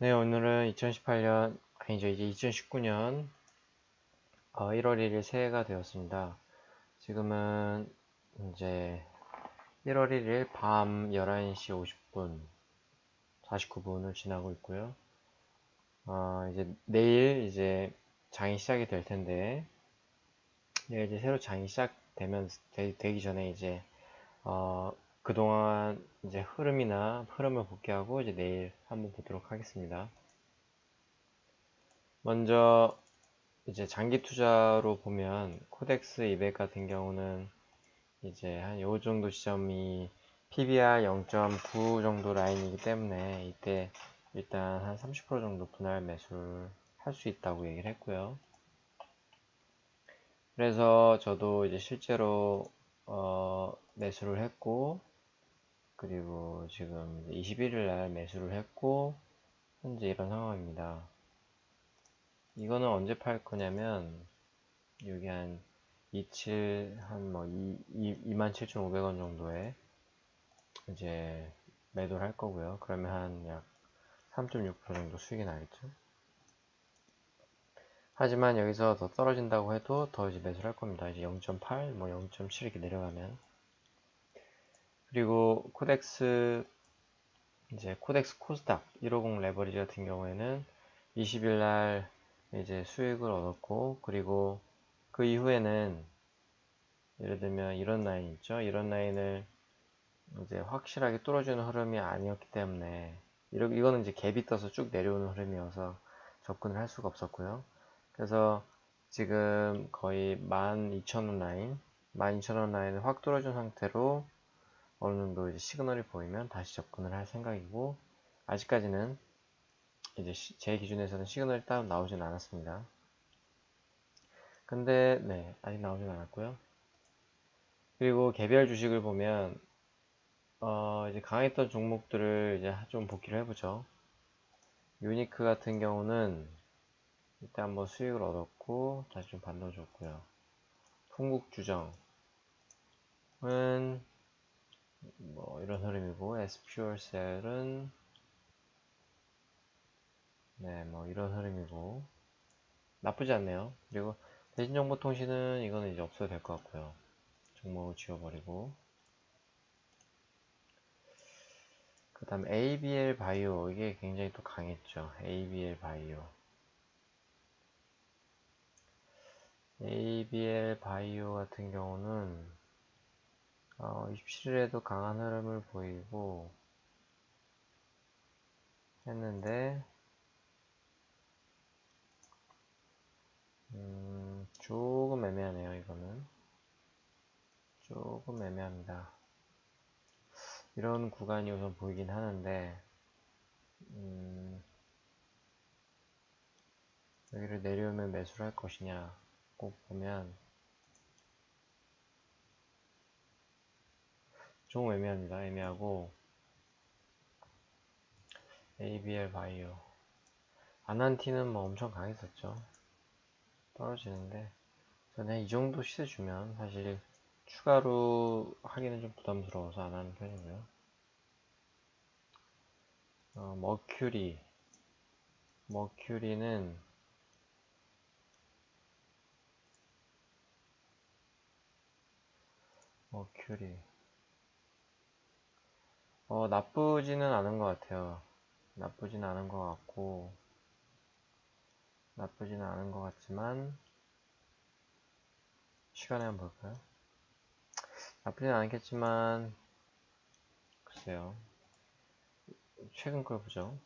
네, 오늘은 2018년, 아니죠, 이제 2019년 어, 1월 1일 새해가 되었습니다. 지금은 이제 1월 1일 밤 11시 50분, 49분을 지나고 있고요. 어, 이제 내일 이제 장이 시작이 될 텐데, 내일 이제 새로 장이 시작되면, 되, 기 전에 이제, 어, 그동안 이제 흐름이나 흐름을 복귀하고 이제 내일 한번 보도록 하겠습니다. 먼저 이제 장기 투자로 보면 코덱스 200 같은 경우는 이제 한 요 정도 지점이 PBR 0.9 정도 라인이기 때문에 이때 일단 한 30% 정도 분할 매수를 할 수 있다고 얘기를 했고요. 그래서 저도 이제 실제로 어 매수를 했고 그리고 지금 21일 날 매수를 했고 현재 이런 상황입니다. 이거는 언제 팔 거냐면 여기 한 27, 한뭐 27,500원 정도에 이제 매도를 할 거고요. 그러면 한 약 3.6% 정도 수익이 나겠죠. 하지만 여기서 더 떨어진다고 해도 더 이제 매수를 할 겁니다. 이제 0.8, 뭐 0.7 이렇게 내려가면 그리고 코덱스 이제 코덱스 코스닥 150 레버리지 같은 경우에는 20일 날 이제 수익을 얻었고 그리고 그 이후에는 예를 들면 이런 라인 있죠? 이런 라인을 이제 확실하게 뚫어주는 흐름이 아니었기 때문에 이거는 이제 갭이 떠서 쭉 내려오는 흐름이어서 접근을 할 수가 없었고요. 그래서 지금 거의 12,000원 라인 12,000원 라인을 확 뚫어준 상태로 어느 정도 이제 시그널이 보이면 다시 접근을 할 생각이고 아직까지는 이제 제 기준에서는 시그널이 따로 나오진 않았습니다. 근데 네 아직 나오진 않았고요. 그리고 개별 주식을 보면 어 이제 강했던 종목들을 이제 좀 복귀를 해보죠. 유니크 같은 경우는 일단 뭐 수익을 얻었고 다시 좀 반등을 줬고요. 풍국주정은 뭐 이런 흐름이고 SPR셀은 네 뭐 이런 흐름이고 나쁘지 않네요. 그리고 대신정보통신은 이거는 이제 없어도 될 것 같고요. 종목을 지워버리고. 그 다음 ABL 바이오. 이게 굉장히 또 강했죠. ABL 바이오. ABL 바이오 같은 경우는 어, 27일에도 강한 흐름을 보이고 했는데 음, 조금 애매하네요 이거는. 조금 애매합니다. 이런 구간이 우선 보이긴 하는데 음, 여기를 내려오면 매수를 할 것이냐 꼭 보면 좀 애매합니다. 애매하고 ABL 바이오 아난티는 뭐 엄청 강했었죠. 떨어지는데 저는 이 정도 시세 주면 사실 추가로 하기는 좀 부담스러워서 안 하는 편이고요. 어, 머큐리 머큐리는 머큐리 어, 나쁘지는 않은 것 같아요. 나쁘지는 않은 것 같고, 나쁘지는 않은 것 같지만, 시간에 한번 볼까요? 나쁘진 않겠지만, 글쎄요. 최근 걸 보죠.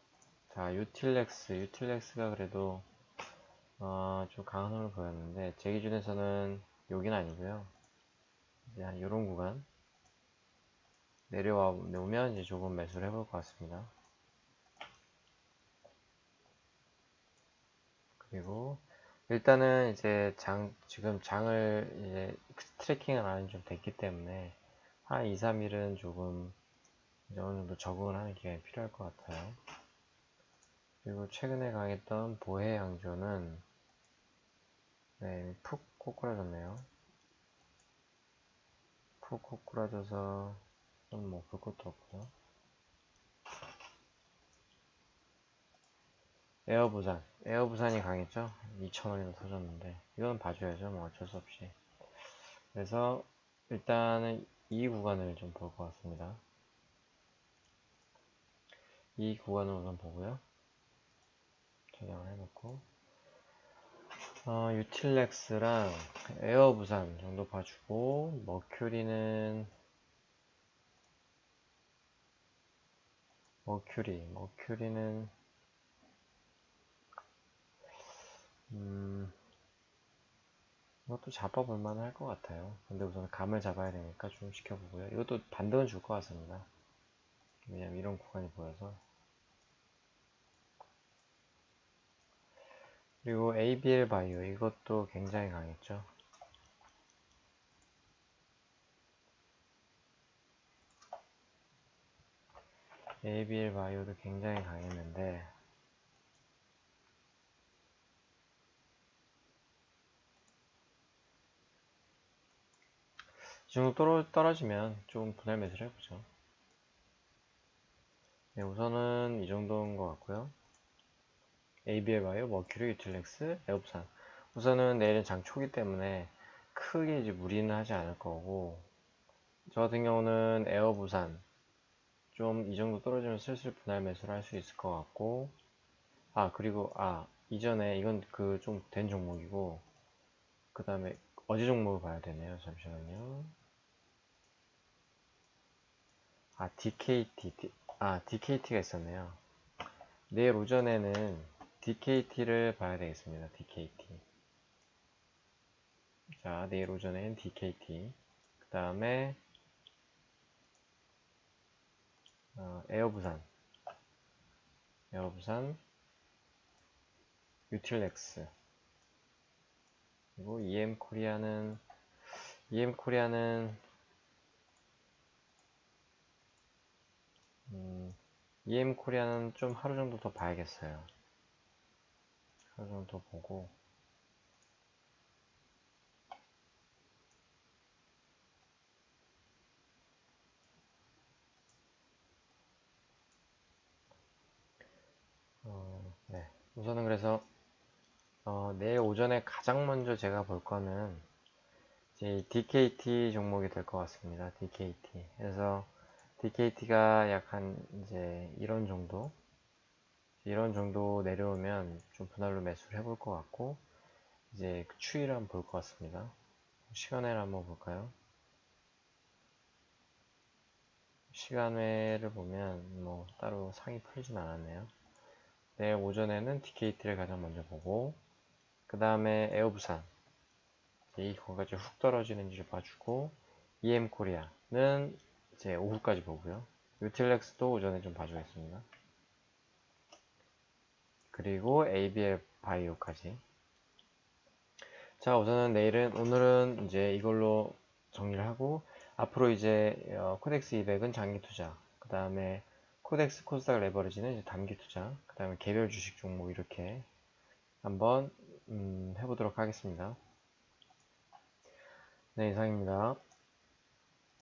자, 유틸렉스. 유틸렉스가 그래도, 어, 좀 강한 흐름을 보였는데, 제 기준에서는 여긴 아니고요. 이제 한 요런 구간. 내려와 오면 이제 조금 매수를 해볼 것 같습니다. 그리고 일단은 이제 장 지금 장을 이제 트래킹을 하는 좀 됐기 때문에 한 2, 3일은 조금 이제 어느 정도 적응을 하는 기간이 필요할 것 같아요. 그리고 최근에 강했던 보해 양조는 네, 푹 꼬꾸라졌네요. 푹 꼬꾸라져서 뭐, 볼 것도 없고요. 에어 부산. 에어 부산이 강했죠? 2,000원이나 터졌는데. 이거는 봐줘야죠. 뭐 어쩔 수 없이. 그래서 일단은 이 구간을 좀 볼 것 같습니다. 이 구간을 우선 보고요. 저장을 해놓고 어, 유틸렉스랑 에어 부산 정도 봐주고 머큐리는 머큐리. 머큐리는 음 이것도 잡아볼 만할 것 같아요. 근데 우선 감을 잡아야 되니까 좀 지켜보고요. 이것도 반등은 줄 것 같습니다. 왜냐면 이런 구간이 보여서. 그리고 ABL 바이오. 이것도 굉장히 강했죠. ABL 바이오도 굉장히 강했는데 이 정도 떨어, 떨어지면 좀 분할 매수를 해보죠. 네, 우선은 이 정도인 것 같고요. ABL 바이오, 머큐리, 유틸렉스, 에업산. 우선은 내일은 장 초기 때문에 크게 이제 무리는 하지 않을 거고, 저 같은 경우는 에어부산 좀 이 정도 떨어지면 슬슬 분할 매수를 할 수 있을 것 같고, 아 그리고 아 이전에 이건 그 좀 된 종목이고, 그 다음에 어제 종목을 봐야 되네요. 잠시만요. 아 DKT, 아 DKT가 있었네요. 내일 오전에는 DKT를 봐야 되겠습니다. DKT. 자, 내일 오전엔 DKT. 그 다음에 어, 에어부산. 에어부산. 유틸렉스. 그리고 EM 코리아는 EM 코리아는 음, EM 코리아는 좀 하루 정도 더 봐야겠어요. 그 정도 보고 어, 네. 우선은 그래서 어, 내일 오전에 가장 먼저 제가 볼 거는 이제 DKT 종목이 될 것 같습니다. DKT. 그래서 DKT가 약 한 이제 이런 정도 이런 정도 내려오면 좀 분할로 매수를 해볼 것 같고 이제 그 추이를 한번 볼 것 같습니다. 시간외를 한번 볼까요? 시간외를 보면 뭐 따로 상이 풀리진 않았네요. 내일 오전에는 DKT를 가장 먼저 보고 그 다음에 에어부산 이 거기까지 훅 떨어지는지를 봐주고 EM코리아는 이제 오후까지 보고요. 유틸렉스도 오전에 좀 봐주겠습니다. 그리고 ABL 바이오까지. 자, 우선은 내일은, 오늘은 이제 이걸로 정리를 하고, 앞으로 이제 어, 코덱스 200은 장기 투자, 그 다음에 코덱스 코스닥 레버리지는 단기 투자, 그 다음에 개별 주식 종목 이렇게 한번 음, 해보도록 하겠습니다. 네, 이상입니다.